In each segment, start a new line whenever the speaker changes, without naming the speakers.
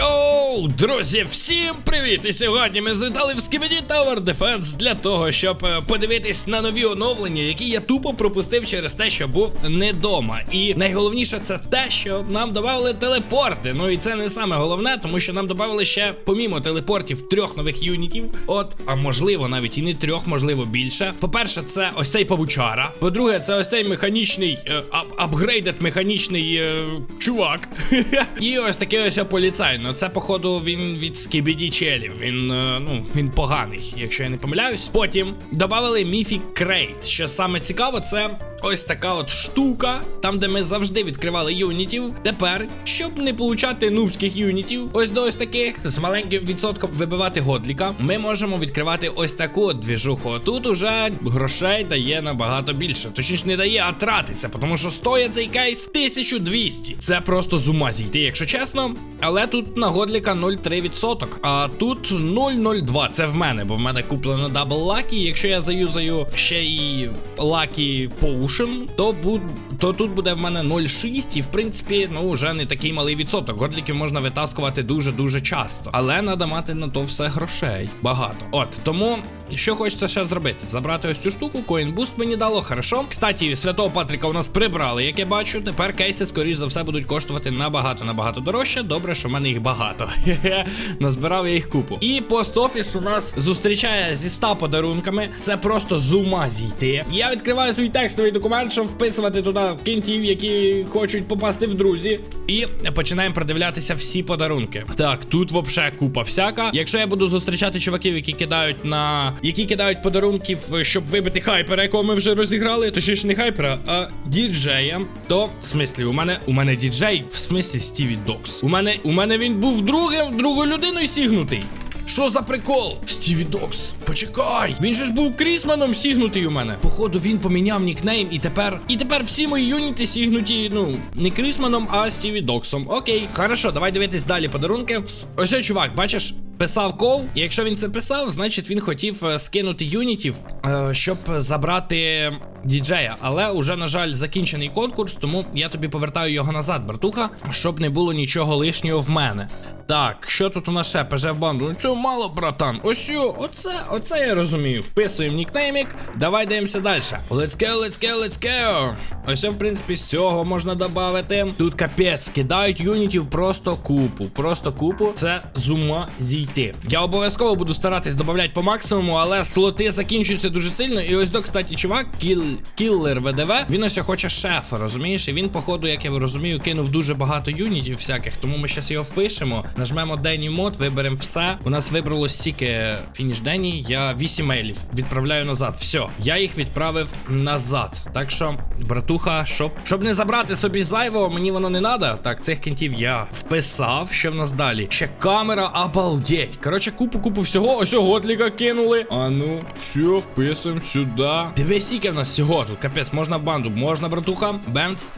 Yo! Йоу, друзі, всім привіт! І сьогодні ми завітали в Skibidi Tower Defense для того, щоб е, подивитись на нові оновлення, які я тупо пропустив через те, що був не дома. І найголовніше це те, що нам додали телепорти. Ну і це не саме головне, тому що нам додали ще, помімо телепортів, трьох нових юнітів. От, а можливо, навіть і не трьох, можливо, більше. По-перше, це ось цей павучара. По-друге, це ось цей механічний е, апгрейдед механічний е, чувак. І ось такий ось поліцай. Ну це, походу, він від скібіді челів. Він, е, ну, він поганий, якщо я не помиляюсь. Потім додали Міфік Крейт. Що саме цікаво, це ось така от штука, там, де ми завжди відкривали юнітів. Тепер, щоб не получати нубських юнітів, ось до ось таких з маленьким відсотком вибивати годліка, ми можемо відкривати ось таку от двіжуху. Тут уже грошей дає набагато більше. Точніше, не дає, а тратиться, тому що стоїть цей кейс 1200. Це просто з ума зійти, якщо чесно. Але тут на годліка 0,3%, а тут 0,02. Це в мене, бо в мене куплено дабл лакі. Якщо я заюзаю ще і лакі Potion, то буд... то тут буде в мене 0,6, і в принципі, ну вже не такий малий відсоток. Годліків можна витаскувати дуже-дуже часто. Але треба мати на то все грошей. Багато. От тому. Що хочеться ще зробити? Забрати ось цю штуку, коінбуст мені дало, хорошо. Кстати, святого Патріка у нас прибрали, як я бачу. Тепер кейси, скоріш за все, будуть коштувати набагато набагато дорожче. Добре, що в мене їх багато. Назбирав я їх купу. І пост офіс у нас зустрічає зі 100 подарунками. Це просто з ума зійти. Я відкриваю свій текстовий документ, щоб вписувати туди кінтів, які хочуть попасти в друзі. І починаємо продивлятися всі подарунки. Так, тут вообще купа всяка. Якщо я буду зустрічати чуваків, які кидають на які кидають подарунків, щоб вибити хайпера, якого ми вже розіграли, точніше не хайпера, а діджея, то в смислі, у мене у мене діджей, в смислі Стіві Докс. У мене у мене він був другим, другою людиною сігнутий. Що за прикол? Стіві Докс, почекай! Він же ж був Крісманом сігнутий у мене. Походу, він поміняв нікнейм, і тепер. І тепер всі мої юніти сігнуті, ну, не Крісманом, а Стіві Доксом. Окей. Хорошо, давай дивитись далі подарунки. Ось цей чувак, бачиш? Писав кол, і якщо він це писав, значить він хотів е, скинути юнітів, е, щоб забрати діджея. Але уже, на жаль, закінчений конкурс, тому я тобі повертаю його назад, братуха, щоб не було нічого лишнього в мене. Так, що тут у нас ще ПЖ в банду? Ну цього мало, братан. Ось оце, оце я розумію. Вписуємо нікнеймік. Давай дивимося далі. Let's go, let's go, let's go. Ось, в принципі, з цього можна додати. Тут капець, кидають юнітів просто купу. Просто купу. Це з ума зійти. Я обов'язково буду старатись додати по максимуму, але слоти закінчуються дуже сильно. І ось до, кстати, чувак, кіл, кіллер ВДВ, він ось хоче шефа, розумієш? І він, походу, як я розумію, кинув дуже багато юнітів всяких, тому ми зараз його впишемо. Нажмемо Дені мод, виберемо все. У нас вибрало стільки фініш Дені. Я 8 мейлів відправляю назад. Все, я їх відправив назад. Так що, братуха, щоб щоб не забрати собі зайвого, мені воно не треба. Так, цих кінтів я вписав. Що в нас далі? Ще камера, обалдеть. Коротше, купу-купу всього. Ось готліка кинули. А ну, все, вписуємо сюди. Дивись, скільки в нас всього тут. Капець, можна в банду, можна, братуха. Бенц.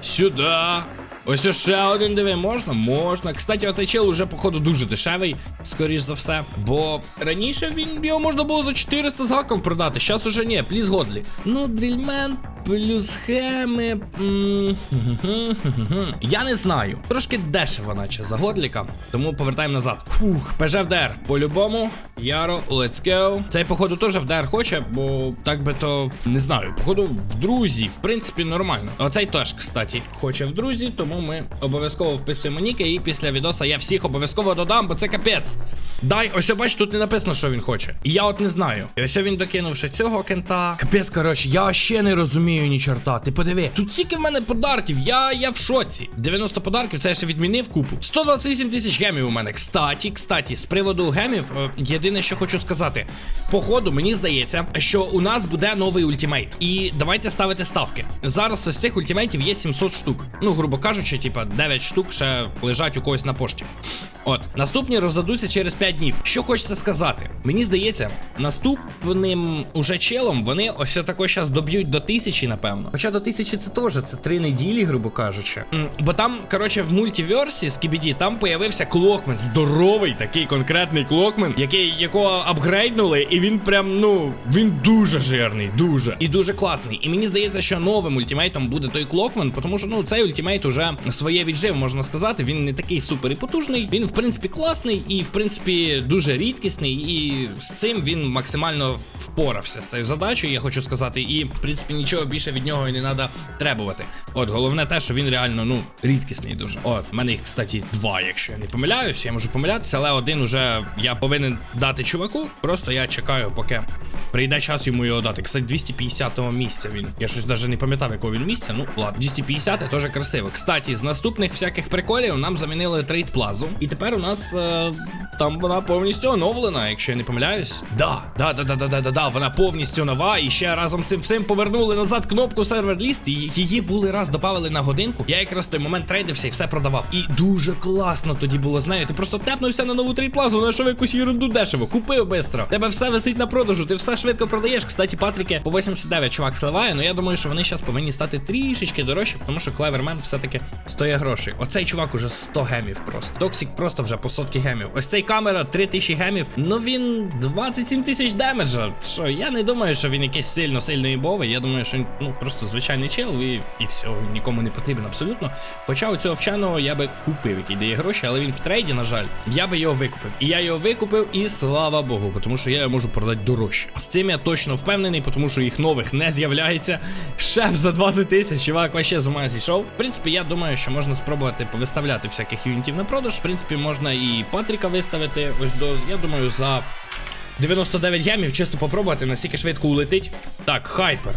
Сюди. Ось ще один диви, можна? Можна. Кстати, оцей чел уже, походу, дуже дешевий, скоріш за все. Бо раніше він його можна було за 400 з гаком продати. Зараз уже ні, пліз годлі. Ну, дрільмен плюс хеми. Я не знаю. Трошки дешево, наче за годліка. Тому повертаємо назад. Фух, ПЖ в. По-любому. Яро, let's go. Цей, походу, теж в ДР хоче, бо так би то не знаю. Походу, в друзі, в принципі, нормально. Оцей теж, кстати, хоче в друзі, тому ми обов'язково вписуємо ніки. І після відоса я всіх обов'язково додам, бо це капець. Дай, ось бач, тут не написано, що він хоче. І я от не знаю. І ось він докинув ще цього кента. Капець, коротше, я ще не розумію ні чорта. Ти подиви. Тут стільки в мене подарків, я, я в шоці. 90 подарків, це я ще відмінив купу. 128 тисяч гемів у мене. Кстаті, кстаті, з приводу гемів, е, єдине, що хочу сказати. Походу, мені здається, що у нас буде новий ультимейт. І давайте ставити ставки. Зараз ось цих ультимейтів є 700 штук. Ну, грубо кажучи, типа 9 штук ще лежать у когось на пошті. От, наступні роздадуться через 5 днів. Що хочеться сказати? Мені здається, наступним уже челом вони ось тако зараз доб'ють до тисячі, напевно. Хоча до тисячі це теж це три неділі, грубо кажучи. Бо там, коротше, в мультиверсі з KBD там появився клокмен. Здоровий такий конкретний клокмен, який якого апгрейднули, і він прям, ну, він дуже жирний, дуже і дуже класний. І мені здається, що новим ультимейтом буде той клокмен, тому що ну цей ультимейт уже своє віджив, можна сказати. Він не такий супер і потужний. Він в принципі класний і в принципі дуже рідкісний. І з цим він максимально впорався з цією задачею, я хочу сказати. І в принципі нічого більше від нього і не треба требувати. От головне те, що він реально ну рідкісний дуже. От в мене їх, кстати, два, якщо я не помиляюсь, я можу помилятися, але один уже я повинен дати чуваку. Просто я чекаю, поки прийде час йому його дати. Кстати, 250 го місця він. Я щось навіть не пам'ятав, якого він місця. Ну ладно, 250 теж красиво. Кстати, з наступних всяких приколів нам замінили трейд плазу. І тепер у нас е, там вона повністю оновлена, якщо я не помиляюсь. Да, да, да, да, да, да, да, да, вона повністю нова. І ще разом з цим всім повернули назад кнопку сервер ліст. І її були раз додавали на годинку. Я якраз в той момент трейдився і все продавав. І дуже класно тоді було з. Ти просто тепнувся на нову трейд плазу, знайшов якусь ерунду дешево, купив бистро. Тебе все висить на продажу, ти все швидко продаєш. Кстати, патріки по 89 чувак сливає, але я думаю, що вони зараз повинні стати трішечки дорожчі, тому що Клевермен все-таки стоїть грошей. Оцей чувак уже 100 гемів просто. Токсік просто вже по сотки гемів. Ось цей камера 3000 гемів. Ну він 27 тисяч демеджа. Що я не думаю, що він якийсь сильно сильно ібовий. Я думаю, що він ну просто звичайний чел і, і все, нікому не потрібен абсолютно. Хоча у цього вченого я би купив, який дає гроші, але він в трейді, на жаль, я би його викупив. І я його викупив, і слава Богу, тому що я його можу продати дорожче. З цим я точно впевнений, тому що їх нових не з'являється. Шеф за 20 тисяч, чувак, вообще з ума зійшов. В принципі, я думаю, що можна спробувати повиставляти всяких юнітів на продаж. В принципі, можна і Патріка виставити. Ось до, я думаю, за 99 гемів, чисто попробувати, наскільки швидко улетить. Так, хайпер.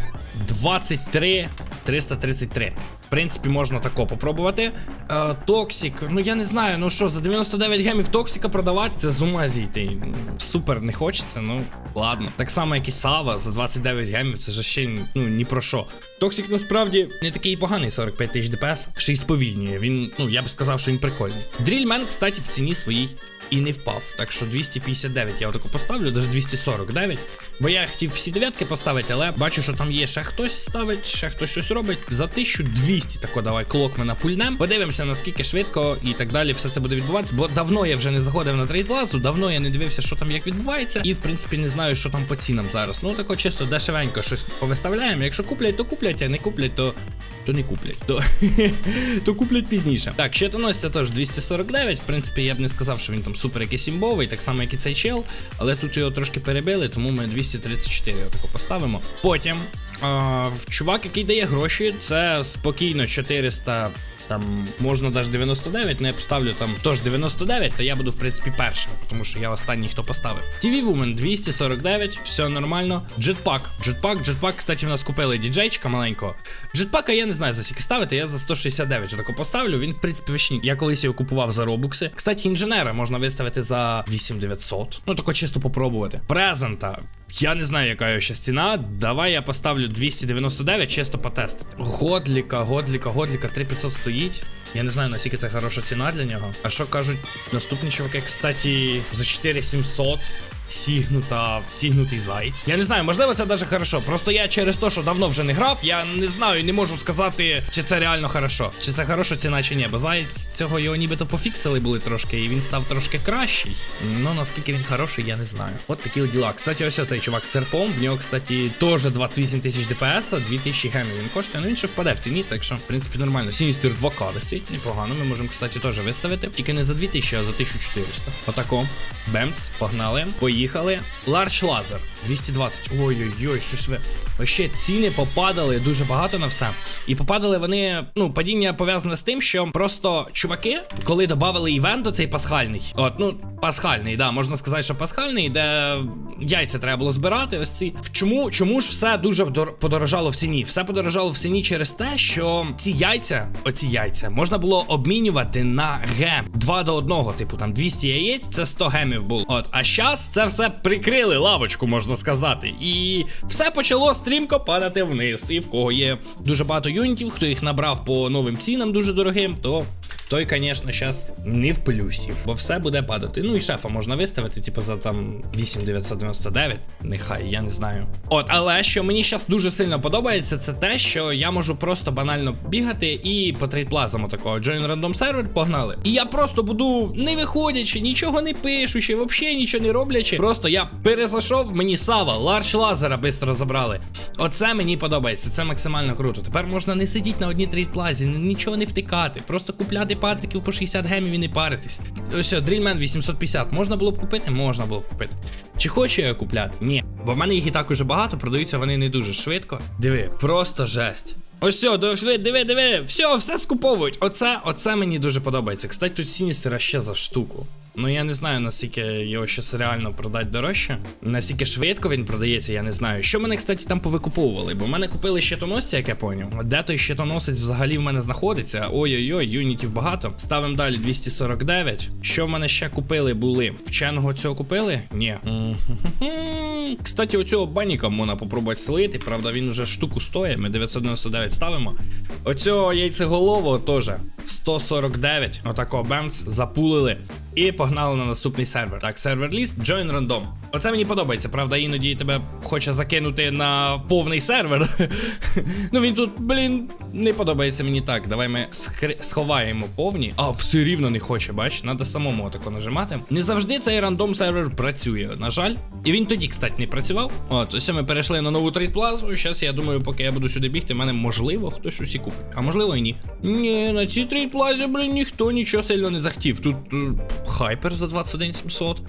23 333. В принципі, можна тако попробувати. Е, Токсік, ну я не знаю, ну що, за 99 гемів Токсіка продавати, це з ума зійти. Супер не хочеться, ну ладно. Так само, як і Сава за 29 гемів, це ж ще ну ні про що. Токсік насправді не такий поганий, 45 тисяч ДПС, ще й сповільнює. Він, ну я б сказав, що він прикольний. Дрільмен, кстати, в ціні своїй і не впав. Так що 259 я отако поставлю, навіть 249. Бо я хотів всі дев'ятки поставити, але бачу, що там є ще хтось ставить, ще хтось щось робить. За 1200 тако давай клокмена пульнем. Подивимося, наскільки швидко і так далі все це буде відбуватися. Бо давно я вже не заходив на трейдплазу, давно я не дивився, що там як відбувається. І в принципі не знаю, що там по цінам зараз. Ну тако чисто дешевенько щось повиставляємо. Якщо куплять, то куплять, а не куплять, то. То не куплять, то то куплять пізніше. Так, щитоносця теж 249. В принципі, я б не сказав, що він там супер якийсь імбовий, так само, як і цей чел. Але тут його трошки перебили, тому ми 234 отако поставимо. Потім чувак, який дає гроші, це спокійно 400. Там можна навіть 99, але я поставлю там теж 99, то я буду в принципі першим, тому що я останній, хто поставив. TV Woman 249, все нормально. Jetpack, Jetpack, Jetpack, кстати, в нас купили діджейчика маленького. Jetpack я не знаю за скільки ставити, я за 169 тако поставлю. Він, в принципі, вищий. Я колись його купував за робукси. Кстати, інженера можна виставити за 8900. Ну тако чисто попробувати. Презента. Я не знаю, яка його ще ціна. Давай я поставлю 299, чисто потестити. Годліка, годліка, годліка, 3500 стоїть. Я не знаю, наскільки це хороша ціна для нього. А що кажуть наступні чуваки, кстати, за 4700. Сігнута, сігнутий зайць. Я не знаю, можливо, це даже хорошо. Просто я через те, що давно вже не грав, я не знаю, не можу сказати, чи це реально хорошо. Чи це хороша ціна, чи ні. Бо зайць цього його нібито пофіксили були трошки, і він став трошки кращий. Ну наскільки він хороший, я не знаю. От такі діла. Кстати, ось цей чувак з серпом. В нього, кстати, теж 28 тисяч ДПС, 2000 гемів він коштує. Ну він ще впаде в ціні, так що, в принципі, нормально. Сіністер 2К висить, непогано. Ми можемо, кстати, теж виставити. Тільки не за 2000, а за 1400. Отако. Бемц, погнали. Поїхали. Ларч лазер 220. Ой-ой-ой, щось ви. Ще ціни попадали дуже багато на все. І попадали вони. Ну, падіння пов'язане з тим, що просто чуваки, коли додавали івент до цей пасхальний. От, ну, пасхальний, да, можна сказати, що пасхальний, де яйця треба було збирати. Ось ці. Чому чому ж все дуже подорожало в ціні? Все подорожало в ціні через те, що ці яйця, оці яйця, можна було обмінювати на гем. Два до одного, типу там 200 яєць, це 100 гемів було. От, а щас це все прикрили лавочку, можна сказати. І все почало стрімко падати вниз. І в кого є дуже багато юнітів, хто їх набрав по новим цінам дуже дорогим, то. Той, звісно, зараз не в плюсі, бо все буде падати. Ну і шефа можна виставити, типу, за там 8999, нехай, я не знаю. От, але що мені зараз дуже сильно подобається, це те, що я можу просто банально бігати і по трейдплазам такого Join Random Server погнали. І я просто буду не виходячи, нічого не пишучи, взагалі нічого не роблячи. Просто я перезайшов, мені Сава, Ларч Лазера бистро забрали. Оце мені подобається, це максимально круто. Тепер можна не сидіти на одній трейдплазі, нічого не втикати, просто купляти патриків по 60 гемів і не паритись. Ось Дрільмен 850. Можна було б купити? Можна було б купити. Чи хочу я купляти? Ні. Бо в мене їх і так уже багато, продаються вони не дуже швидко. Диви, просто жесть. Ось все, диви, диви, диви, все, все скуповують. Оце, оце мені дуже подобається. Кстати, тут Сіністера ще за штуку. Ну я не знаю, наскільки його щось реально продати дорожче. Наскільки швидко він продається, я не знаю. Що мене, кстати, там повикуповували? Бо в мене купили щитоносця, як я поняв. Де той щитоносець взагалі в мене знаходиться? Ой-ой-ой, юнітів багато. Ставимо далі 249. Що в мене ще купили були? Вченого цього купили? Ні. Кстати, оцього баніка можна попробувати слити. Правда, він вже штуку стоїть. Ми 999 ставимо. Оцього яйцеголового теж 149. Отако бемц запулили. І погнали на наступний сервер. Так, сервер ліст, join random. Оце мені подобається, правда, іноді тебе хоче закинути на повний сервер. ну він тут, блін, не подобається мені так. Давай ми сховаємо повні. А, все рівно не хоче, бач, треба самому отако нажимати. Не завжди цей рандом сервер працює, на жаль. І він тоді, кстати, не працював. От, ось ми перейшли на нову трейдплазу. Зараз я думаю, поки я буду сюди бігти, в мене можливо хтось щось і купить. А можливо і ні. Ні, на цій трейдплазі, блін, ніхто нічого сильно не захотів. Тут хайпер за 21 700.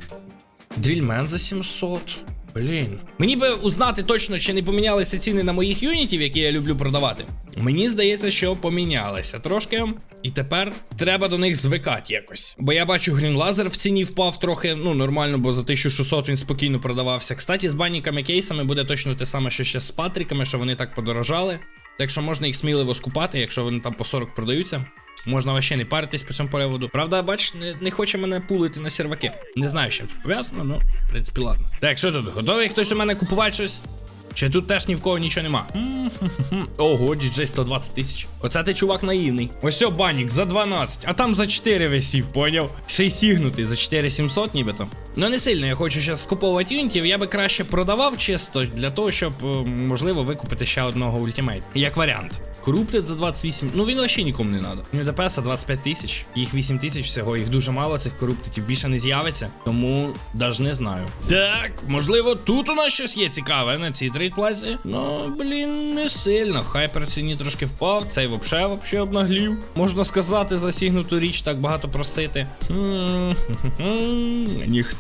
Дрільмен за 700. Блін. Мені би узнати точно, чи не помінялися ціни на моїх юнітів, які я люблю продавати. Мені здається, що помінялися трошки. І тепер треба до них звикати якось. Бо я бачу, Laser в ціні впав трохи, ну нормально, бо за 1600 він спокійно продавався. Кстати, з баніками кейсами буде точно те саме, що ще з патриками, що вони так подорожали. Так що можна їх сміливо скупати, якщо вони там по 40 продаються. Можна вообще не паритись по цьому приводу. Правда, бач, не, не хоче мене пулити на серваки. Не знаю, з чим це пов'язано, ну, в принципі, ладно. Так, що тут? Готовий хтось у мене купувати щось? Чи тут теж ні в кого нічого нема? Ого, діджей 120 тисяч. Оце ти чувак наївний. Ось банік за 12, а там за 4 висів, поняв? Ще й сігнутий за 4700 нібито. Ну не сильно я хочу зараз скуповувати юнітів, я би краще продавав чисто для того, щоб е, можливо викупити ще одного ультимейт. Як варіант. Круптед за 28. Ну він вообще нікому не треба. У нього ДПС 25 тисяч, їх 8 тисяч всього, їх дуже мало, цих коруптитів більше не з'явиться. Тому навіть не знаю. Так, можливо, тут у нас щось є цікаве на цій трейдплазі. Ну, блін, не сильно. Хайпер ціні трошки впав, цей вообще вообще обнаглів. Можна сказати, за сігнуту річ так багато просити. М-м-м.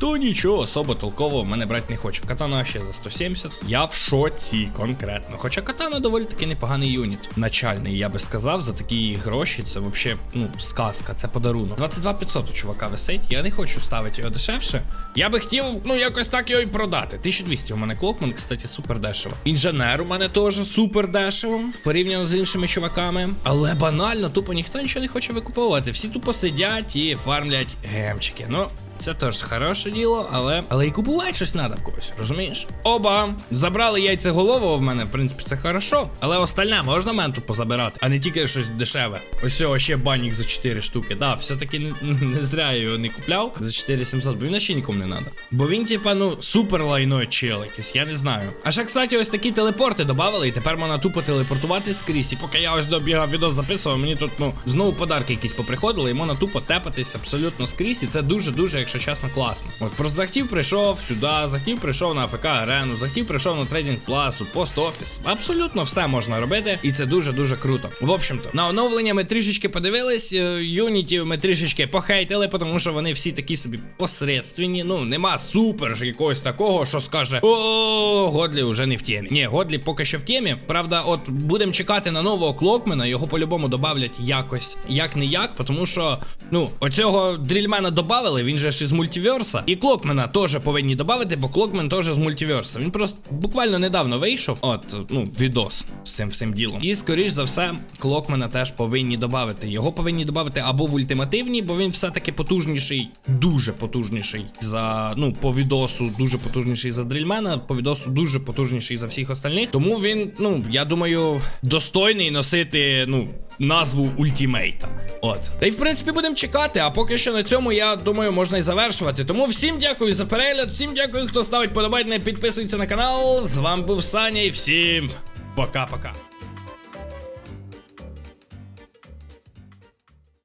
Ніхто нічого особо толкового в мене брати не хоче. Катана ще за 170. Я в шоці конкретно. Хоча катана доволі таки непоганий юніт. Начальний, я би сказав, за такі гроші це взагалі, ну, сказка, це подарунок. 22 500 у чувака висить. Я не хочу ставити його дешевше. Я би хотів, ну, якось так його і продати. 1200 у мене клокман, кстати, супер дешево. Інженер у мене теж супер дешево, порівняно з іншими чуваками. Але банально, тупо ніхто нічого не хоче викуповувати. Всі тупо сидять і фармлять гемчики. Ну. Це теж хороше діло, але але і купувати щось треба в когось, розумієш? Оба забрали яйцеголового в мене, в принципі, це хорошо. Але остальне можна менту позабирати, а не тільки щось дешеве. Ось цього ще банік за 4 штуки. Да, все-таки не, не зря я його не купляв за 4700, бо він ще нікому не треба. Бо він, типа, ну, супер лайно чел якийсь, я не знаю. А ще, кстати, ось такі телепорти додавали, і тепер можна тупо телепортувати скрізь. І поки я ось добігав відео записував, мені тут, ну, знову подарки якісь поприходили, і можна тупо тепатись абсолютно скрізь. І це дуже-дуже, якщо чесно, класно. От просто захотів прийшов сюди, захотів прийшов на АФК арену, захотів прийшов на трейдинг пласу, пост офіс. Абсолютно все можна робити, і це дуже-дуже круто. В общем-то, на оновлення ми трішечки подивились, е, юнітів ми трішечки похейтили, тому що вони всі такі собі посередственні. Ну, нема супер якогось такого, що скаже: О, Годлі вже не в темі. Ні, Годлі поки що в темі. Правда, от будемо чекати на нового клокмена, його по-любому добавлять якось, як не як, тому що, ну, оцього дрільмена добавили, він же ж із мультиверса. І клокмена теж повинні додати, бо клокмен теж з мультиверса. Він просто буквально недавно вийшов. От, ну, відос з цим всім ділом. І скоріш за все, клокмена теж повинні додати. Його повинні додати або в ультимативні, бо він все-таки потужніший, дуже потужніший за ну, по відосу, дуже потужніший за дрільмена, по відосу дуже потужніший за всіх остальних. Тому він, ну, я думаю, достойний носити, ну. Назву ультімейта. От. Та й в принципі будемо чекати. А поки що на цьому, я думаю, можна завершувати. Тому всім дякую за перегляд, всім дякую, хто ставить подобайне, підписується на канал. З вами був Саня і всім пока-пока.